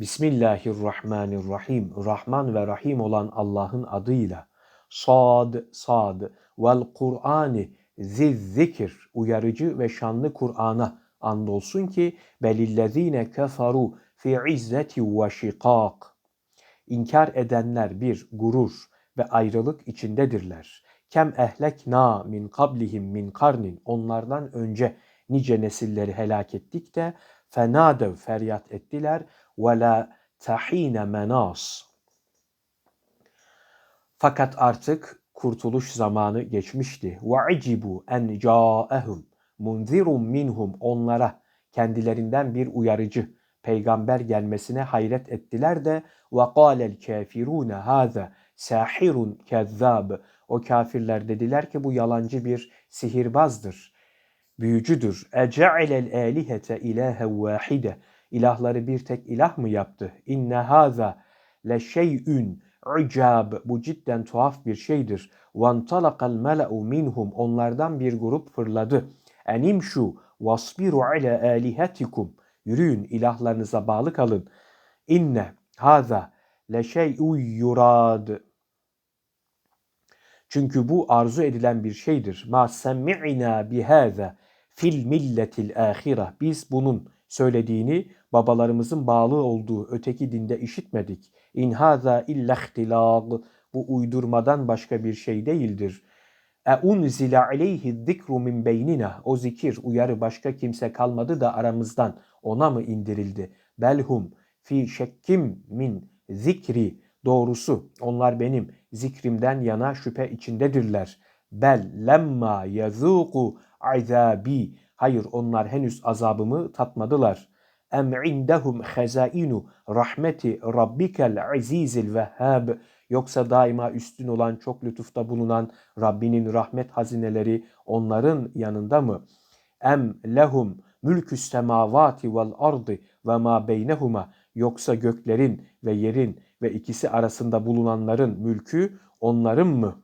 Bismillahirrahmanirrahim. Rahman ve Rahim olan Allah'ın adıyla. Sad, sad. Vel Kur'ani zizzikir. Uyarıcı ve şanlı Kur'an'a andolsun ki belillezine keferu fi izzeti ve şikak. İnkar edenler bir gurur ve ayrılık içindedirler. Kem ehlekna min kablihim min karnin. Onlardan önce nice nesilleri helak ettik de fenadev feryat ettiler ve la tahine menas. Fakat artık kurtuluş zamanı geçmişti. Ve icibu en caehum munzirun minhum onlara kendilerinden bir uyarıcı peygamber gelmesine hayret ettiler de ve kâlel kafirûne hâze sahirun kezzab. O kafirler dediler ki bu yalancı bir sihirbazdır, büyücüdür. Ece'ilel âlihete ilâhe vâhide. İlahları bir tek ilah mı yaptı? İnne hâza le şey'ün icab. Bu cidden tuhaf bir şeydir. Vantalakal mela'u minhum. Onlardan bir grup fırladı. Enimşu vasbiru ala alihatikum. Yürüyün ilahlarınıza bağlı kalın. İnne haza le şey'u yurad. Çünkü bu arzu edilen bir şeydir. Ma semi'ina bihaza fil milletil ahire. Biz bunun söylediğini babalarımızın bağlı olduğu öteki dinde işitmedik. İn haza illa ihtilal. Bu uydurmadan başka bir şey değildir. E unzile aleyhi zikru min beynina. O zikir, uyarı başka kimse kalmadı da aramızdan ona mı indirildi? Belhum fi şekkim min zikri. Doğrusu onlar benim zikrimden yana şüphe içindedirler. Bel lemma yazuku azabi. Hayır onlar henüz azabımı tatmadılar. Em indehum hazainu rahmeti rabbikel azizil vehhab. Yoksa daima üstün olan çok lütufta bulunan Rabbinin rahmet hazineleri onların yanında mı? Em lehum mülkü semavati vel ardı ve ma beynehuma yoksa göklerin ve yerin ve ikisi arasında bulunanların mülkü onların mı?